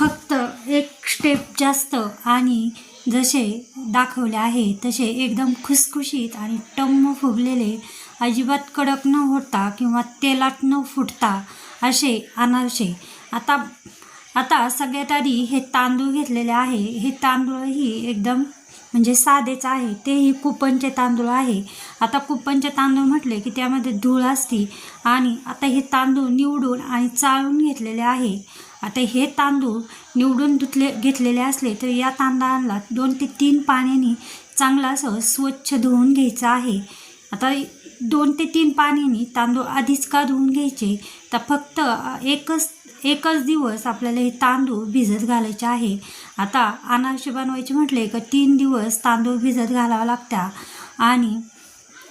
फक्त एक स्टेप जास्त आणि जसे दाखवले आहे तसे एकदम खुसखुशीत आणि टम्म फुगलेले अजिबात कडक न होता किंवा तेलात न फुटता असे अनारसे. आता आता सगळ्यात आधी हे तांदूळ घेतलेले आहे. हे तांदूळही एकदम म्हणजे साधेच आहे. तेही कुपनचे तांदूळ आहे. आता कुपनचे तांदूळ म्हटले की त्यामध्ये धूळ असते आणि आता हे तांदूळ निवडून आणि चाळून घेतलेले आहे. आता हे तांदूळ निवडून धुतले घेतलेले असले तर या तांदळाला दोन ते तीन पाण्याने चांगला असं स्वच्छ धुवून घ्यायचं आहे. आता दोन ते तीन पाण्याने तांदूळ आधीच का धुवून घ्यायचे? तर फक्त एकच एकच दिवस आपल्याला हे तांदूळ भिजत घालायचे आहे. आता अनारसे बनवायचे म्हटले का तीन दिवस तांदूळ भिजत घालावं लागत्या आणि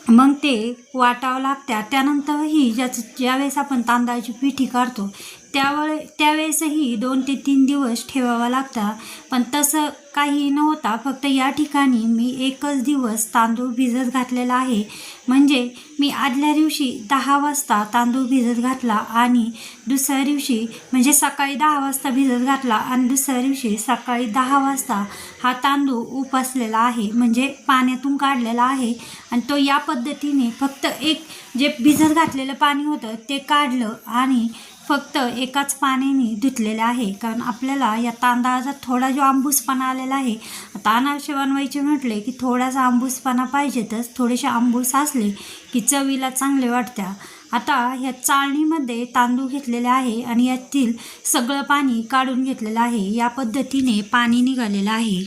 मग ते वाटावं लागत्या. त्यानंतरही ज्याचं ज्यावेळेस आपण तांदळाची पिठी काढतो त्यावेळे त्यावेळेसही दोन ते तीन दिवस ठेवावा लागता पण तसं काही नव्हता. फक्त या ठिकाणी मी एकच दिवस तांदूळ भिजत घातलेला आहे. म्हणजे मी आदल्या दिवशी दहा वाजता तांदूळ भिजत घातला आणि दुसऱ्या दिवशी म्हणजे सकाळी दहा वाजता भिजत घातला आणि दुसऱ्या दिवशी सकाळी दहा वाजता हा तांदूळ उपसलेला आहे. म्हणजे पाण्यातून काढलेला आहे आणि तो या पद्धतीने फक्त एक जे भिजत घातलेलं पाणी होतं ते काढलं आणि फक्त एकाच पाण्याने धुतलेलं आहे. कारण आपल्याला या तांदळाचा थोडा जो आंबूसपणा आलेला आहे आता अनारसे बनवायचे म्हटले की थोडासा आंबूसपणा पाहिजेतच. थोडेसे आंबूस असले की चवीला चांगले वाटत्या. आता ह्या चाळणीमध्ये तांदूळ घेतलेले आहे आणि यातील सगळं पाणी काढून घेतलेलं आहे. या पद्धतीने पाणी निघालेलं आहे.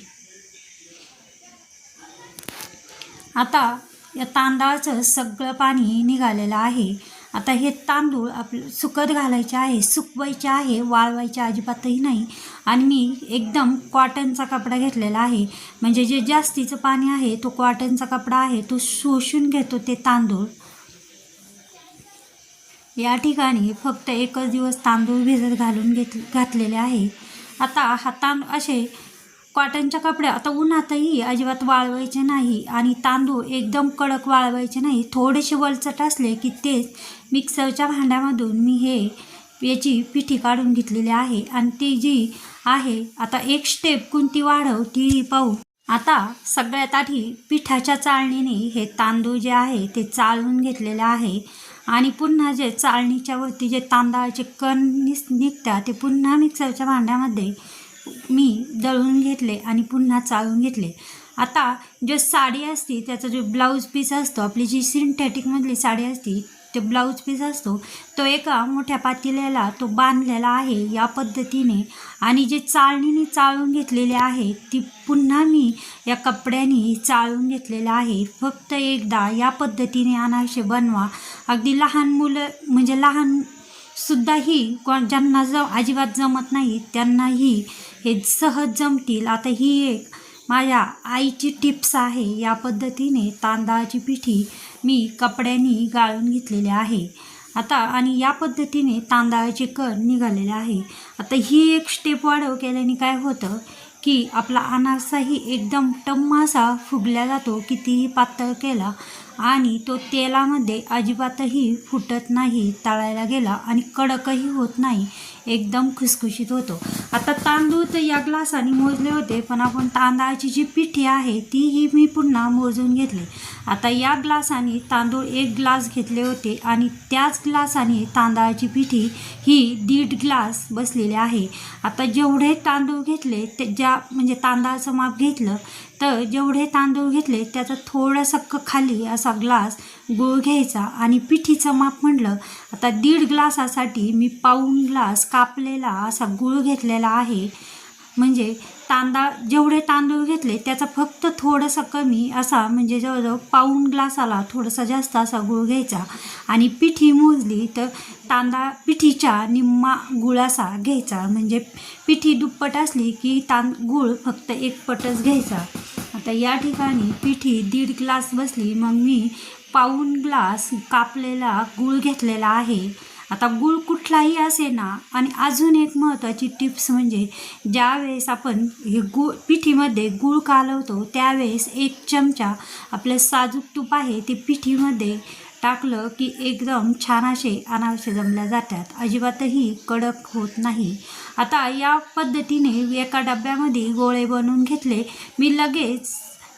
आता या तांदळाचं सगळं पाणी निघालेलं आहे. आता हे तांदूळ आपलं सुकत घालायचे आहे सुकवायचे आहे वाळवायचे अजिबातही नाही. आणि मी एकदम कॉटनचा कपडा घेतलेला आहे. म्हणजे जे जास्तीचं पाणी आहे तो कॉटनचा कपडा आहे तो शोषून घेतो ते तांदूळ. या ठिकाणी फक्त एकच दिवस तांदूळ भिजत घालून घेत घातलेले आहे. आता हा तांदूळ असे कॉटनच्या कपड्या. आता उन्हातही अजिबात वाळवायचे नाही आणि तांदूळ एकदम कडक वाळवायचे नाही. थोडेसे वलचट असले की तेच मिक्सरच्या भांड्यामधून मी हे याची पिठी काढून घेतलेली आहे. आणि ती जी आहे आता एक स्टेप कोणती वाढव ती पाहू. आता सगळ्यात आधी पिठाच्या चाळणीने हे तांदूळ जे आहे ते चाळून घेतलेले आहे. आणि पुन्हा जे चाळणीच्या वरती जे तांदळाचे कण निस निघतात ते पुन्हा मिक्सरच्या भांड्यामध्ये मी दळून घेतले आणि पुन्हा चाळून घेतले. आता जो साडी असते त्याचा जो ब्लाऊज पीस असतो आपली जी सिंथेटिकमधली साडी असते ते ब्लाऊज पीस असतो तो एका मोठ्या पातेल्याला तो बांधलेला आहे या पद्धतीने. आणि जे चाळणीने चाळून घेतलेले आहे ती पुन्हा मी या कपड्याने चाळून घेतलेलं आहे. फक्त एकदा या पद्धतीने अनारसे बनवा. अगदी लहान मुलं म्हणजे लहान सुद्धाही कोण ज्यांना ज अजिबात जमत नाही त्यांनाही हे सहज जमतील. आता ही एक माझ्या आईची टिप्स आहे. या पद्धतीने तांदळाची पिठी मी कपड्यांनी गाळून घेतलेली आहे. आता आणि या पद्धतीने तांदळाचे कण निघालेले आहे. आता ही एक स्टेप वाढव केल्याने काय होतं की आपला अनारसाही एकदम टम्म असा फुगला जातो. कितीही पातळ केला आणि तो तेलामध्ये अजिबातही फुटत नाही तळायला गेला आणि कडकही होत नाही एकदम खुसखुशीत होतो. आता तांदूळ तर या ग्लासाने मोजले होते पण आपण तांदळाची जी पिठी आहे तीही मी पुन्हा मोजून घेतली. आता या ग्लासाने तांदूळ एक ग्लास घेतले होते आणि त्याच ग्लासाने तांदळाची पिठी ही दीड ग्लास बसलेली आहे. आता जेवढे तांदूळ घेतले ते ज्या म्हणजे तांदळाचं माप घेतलं तर जेवढे तांदूळ घेतले त्याचा थोडंसं क खाली असा ग्लास गूळ घ्यायचा आणि पिठीचं माप म्हटलं आता दीड ग्लासासाठी मी पाऊण ग्लास कापलेला असा गूळ घेतलेला आहे. म्हणजे तांदा जेवढे तांदूळ घेतले त्याचा फक्त थोडंसं कमी असा म्हणजे जवळजवळ पाऊण ग्लासाला थोडासा जास्त असा गुळ घ्यायचा. आणि पिठी मोजली तर तांदळा पिठीच्या निम्मा गुळासा घ्यायचा. म्हणजे पिठी दुप्पट असली की तां गूळ फक्त एकपटच घ्यायचा. आता या ठिकाणी पिठी दीड ग्लास बसली मग मी पाऊण ग्लास कापलेला गूळ घेतलेला आहे. आता गूळ कुठलाही असे ना आणि अजून एक महत्त्वाची टिप्स म्हणजे ज्यावेळेस आपण हे गूळ पिठीमध्ये गूळ कालवतो त्यावेळेस एक चमचा आपलं साजूक तूप आहे ते पिठीमध्ये टाकलं की एकदम छान असे अनावश्य जमल्या जातात. अजिबातही कडक होत नाही. आता या पद्धतीने एका डब्यामध्ये गोळे बनवून घेतले. मी लगेच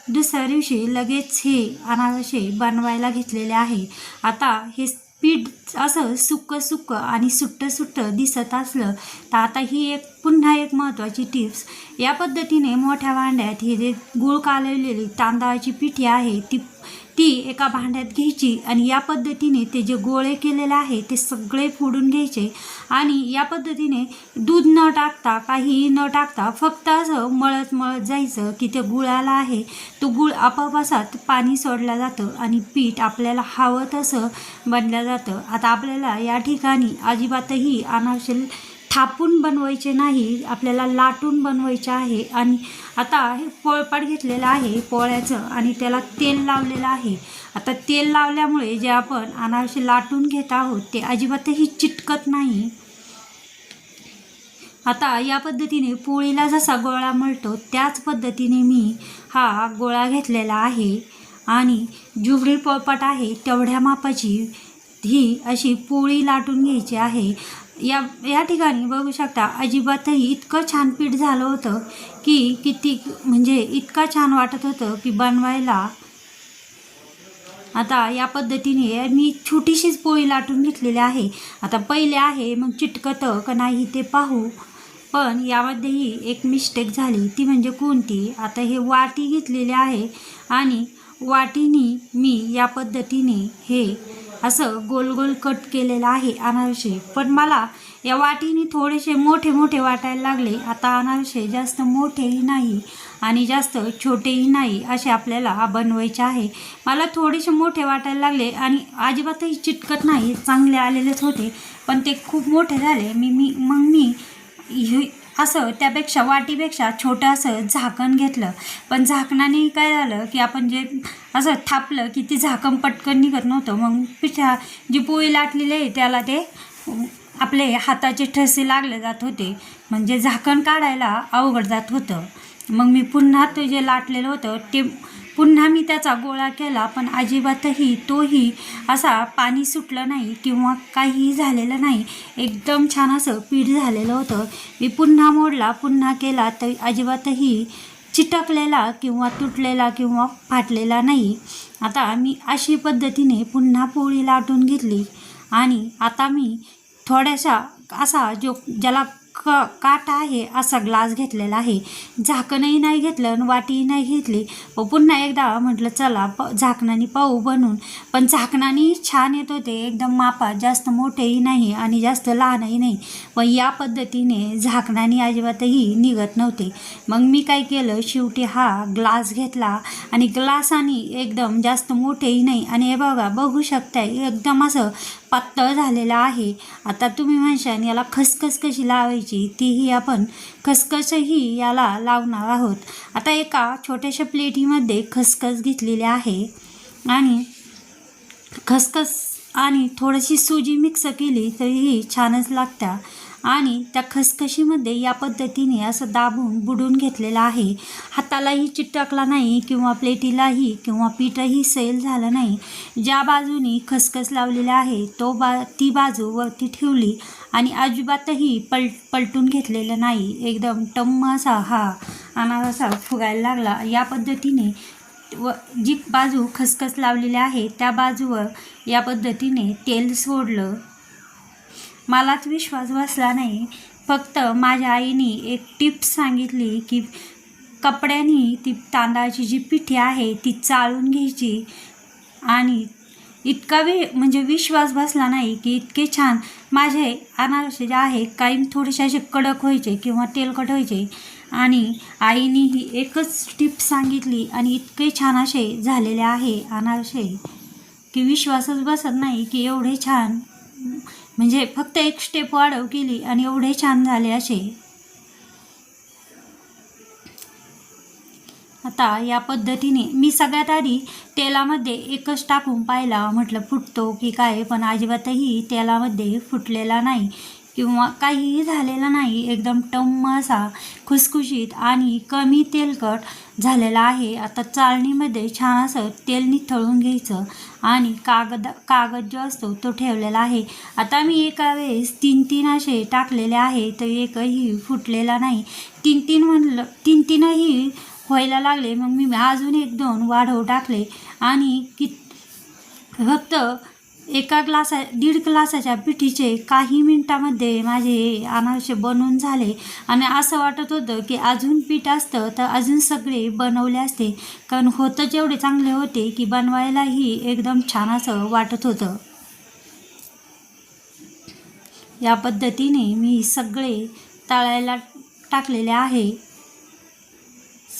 दुसऱ्या दिवशी लगेच हे अनारसे बनवायला घेतलेले आहे. आता हे पीठ असं सुक्कं सुक्कं आणि सुट्टं सुट्टं दिसत असलं तर आता ही एक पुन्हा एक महत्त्वाची टिप्स. या पद्धतीने मोठ्या भांड्यात हे जे गुळ कालवलेली तांदळाची पिठी आहे ती ती एका भांड्यात घ्यायची आणि या पद्धतीने ते जे गोळे केलेले आहे ते सगळे फोडून घ्यायचे. आणि या पद्धतीने दूध न टाकता काहीही न टाकता फक्त असं मळत मळत जायचं की ते गुळाला आहे. तो गुळ आपापासात पाणी सोडलं जातं आणि पीठ आपल्याला हवं तसं बनलं जातं. आता आपल्याला या ठिकाणी अजिबातही अनावश्यक थापून बनवायचे नाही आपल्याला लाटून बनवायचे आहे. आणि आता हे पोळपाट घेतलेलं आहे पोळ्याचं आणि त्याला तेल लावलेलं आहे. आता तेल लावल्यामुळे जे आपण अनारसे लाटून घेत आहोत ते अजिबातही चिटकत नाही. आता या पद्धतीने पोळीला जसा गोळा मळतो त्याच पद्धतीने मी हा गोळा घेतलेला आहे. आणि जुगडी पोळपाट आहे तेवढ्या मापाची ही अशी पोळी लाटून घ्यायची आहे. या या ठिकाणी बघू शकता अजिबातही इतकं छान पीठ झालं होतं की किती म्हणजे इतका छान वाटत होतं की बनवायला. आता या पद्धतीने मी छोटीशीच पोळी लाटून घेतलेली आहे. आता पहिले आहे मग चिटकतं का नाही ते पाहू. पण यामध्येही एक मिस्टेक झाली. ती म्हणजे कोणती? आता हे वाटी घेतलेली आहे आणि वाटीनी मी या पद्धतीने हे असं गोल गोल कट केलेलं आहे अनारसे. पण मला या वाटीने थोडेसे मोठे मोठे वाटायला लागले. आता अनारसे जास्त मोठेही नाही आणि जास्त छोटेही नाही असे आपल्याला बनवायचे आहे. मला थोडेसे मोठे वाटायला लागले आणि अजिबातही चिटकत नाही. चांगले आलेलेच होते. पण ते खूप मोठे झाले. मी मी मग मी असं त्यापेक्षा वाटीपेक्षा छोटं असं झाकण घेतलं. पण झाकणाने काय झालं की आपण जे असं थापलं की ती झाकण पटकन निघत नव्हतं. मग पिठा जी पोळी लाटलेली आहे त्याला ते आपले हाताचे ठसे लागले जात होते. म्हणजे झाकण काढायला अवघड जात होतं. मग मी पुन्हा ते जे लाटलेलं होतं ते पुन्हा मी त्याचा गोळा केला पण अजिबातही तोही असा पाणी सुटलं नाही किंवा काहीही झालेलं नाही. एकदम छान असं पीठ झालेलं होतं. मी पुन्हा मोडला पुन्हा केला तर अजिबातही चिटकलेला किंवा तुटलेला किंवा फाटलेला नाही. आता मी अशी पद्धतीने पुन्हा पोळी लाटून घेतली आणि आता मी थोड्याशा असा जो ज्याला क काठ आहे असा ग्लास घेतलेला आहे. झाकणही नाही घेतलं आणि वाटीही नाही घेतली. व पुन्हा एकदा म्हटलं चला प झाकणाने पाहू बनून. पण झाकणानी छान येत होते. एकदम मापात जास्त मोठेही नाही आणि जास्त लहानही नाही. व या पद्धतीने झाकणानी अजिबातही निघत नव्हते. मग मी काय केलं शेवटी हा ग्लास घेतला आणि ग्लासाने एकदम जास्त मोठेही नाही. आणि हे बघा बघू शकताय एकदम असं पातळ झालेला आहे. आता तुम्ही म्हणशान याला खसखस कशी लावायची? तीही आपण खसखसही याला लावणार आहोत. आता एका छोट्याशा प्लेटीमध्ये खसखस घेतलेली आहे. आणि खसखस आणि थोडीशी सुजी मिक्स केली तरीही छानच लागत्या. आणि त्या खसखशीमध्ये या पद्धतीने असं दाबून बुडून घेतलेलं आहे. हातालाही चिटकला नाही किंवा प्लेटीलाही किंवा पीठही सैल झालं नाही. ज्या बाजूनी खसखस लावलेला आहे तो बा ती बाजू वरती ठेवली आणि अजिबातही पल पलटून घेतलेलं नाही. एकदम टम्म असा हा अनारसा फुगायला लागला. या पद्धतीने व जी बाजू खसखस लावलेली आहे त्या बाजूवर या पद्धतीने तेल सोडलं. मलाच विश्वास बसला नाही. फक्त माझ्या आईने एक टिप्स सांगितली की कपड्यानी ती तांदळाची जी पिठी आहे ती चाळून घ्यायची. आणि इतका वि म्हणजे विश्वास बसला नाही की इतके छान माझे अनारसे जे आहे काही थोडेसे असे कडक व्हायचे किंवा तेलकट व्हायचे. आणि आईने ही एकच टिप सांगितली आणि इतके छान असे झालेले आहे अनारसे की विश्वासच बसत नाही की एवढे छान म्हणजे फक्त एक स्टेप वाढव केली आणि एवढे छान झाले असे. आता या पद्धतीने मी सगळ्यात आधी तेलामध्ये एकच टाकून पाहिला. म्हटलं फुटतो की काय? पण अजिबातही तेलामध्ये फुटलेला नाही. किंवा काहीही झालेलं नाही एकदम टम्म असा खुसखुशीत आणि कमी तेलकट झालेला आहे. आता चाळणीमध्ये छान असं तेल निथळून घ्यायचं आणि कागद कागद जो असतो तो ठेवलेला आहे. आता मी एका वेळेस तीन तीन असे टाकलेले आहे तर एकही फुटलेला नाही. तीन तीन म्हणलं तीन तीनही व्हायला लागले. मग मी अजून एक दोन वाढव टाकले आणि कित फक्त एका ग्लासा दीड ग्लासाच्या पिठीचे काही मिनटामध्ये माझे हे बनवून झाले. आणि असं वाटत होतं की अजून पीठ असतं तर अजून सगळे बनवले असते. कारण होतं जेवढे चांगले होते की बनवायलाही एकदम छान असं वाटत होतं. या पद्धतीने मी सगळे तळायला टाकलेले आहे.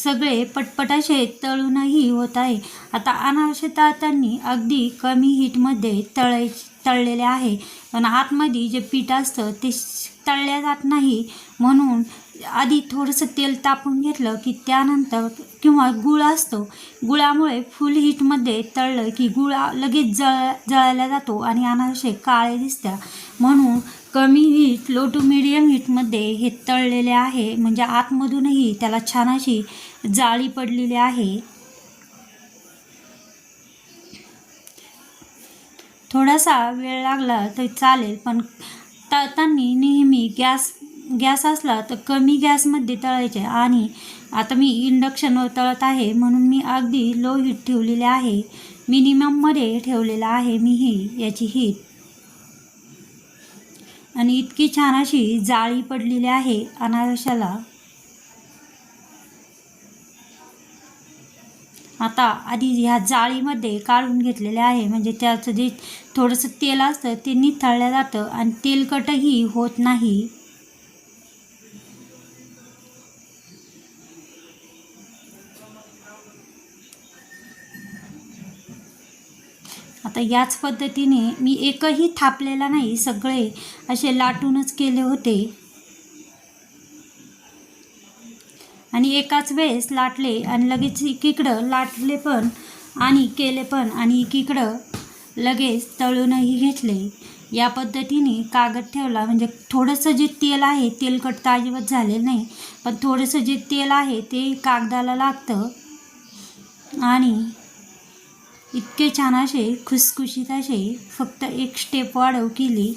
सगळे पटपटाशे तळूनही होत आहे. आता अनारसे तळताना अगदी कमी हीटमध्ये तळाय तळलेले आहे. पण आतमध्ये जे पीठ असतं ते तळल्या जात नाही. म्हणून आधी थोडंसं तेल तापून घेतलं की त्यानंतर किंवा गुळ असतो. गुळामुळे फुल हीटमध्ये तळलं की गुळ लगेच जळ जळायला जातो आणि अनारसे काळे दिसत्या म्हणून कमी हीट लो टू मिडियम हीटमध्ये हे तळलेले आहे. म्हणजे आतमधूनही त्याला छान अशी जाळी पडलेली आहे. थोडासा वेळ लागला तर चालेल पण तळताना नेहमी गॅस गॅस असला तर कमी गॅसमध्ये तळायचे. आणि आता मी इंडक्शनवर तळत आहे म्हणून मी अगदी लो हीट ठेवलेली आहे. मिनिमममध्ये ठेवलेलं आहे मी ही याची हीट आणि इतकी छान अशी जाळी पडलेली आहे अनारशाला. आता आधी ह्या जाळीमध्ये काढून घेतलेले आहे. म्हणजे त्याचं जे थोडंसं तेल असतं ते निथळलं जातं आणि तेलकटही होत नाही. आता याच पद्धतीने मी एकही थापलेला नाही सगळे असे लाटूनच केले होते. आणि एकाच वेळेस लाटले आणि लगेच एकीकडं लाटले पण आणि केले पण आणि एकीकडं लगेच तळूनही घेतले. या पद्धतीने कागद ठेवला. म्हणजे थोडंसं जे तेल आहे तेलकट तर अजिबात झालेलं नाही. पण थोडंसं जे तेल आहे ते कागदाला लागतं. आणि इतके छान असे खुसखुशीत असे फक्त एक स्टेप वाढव केली.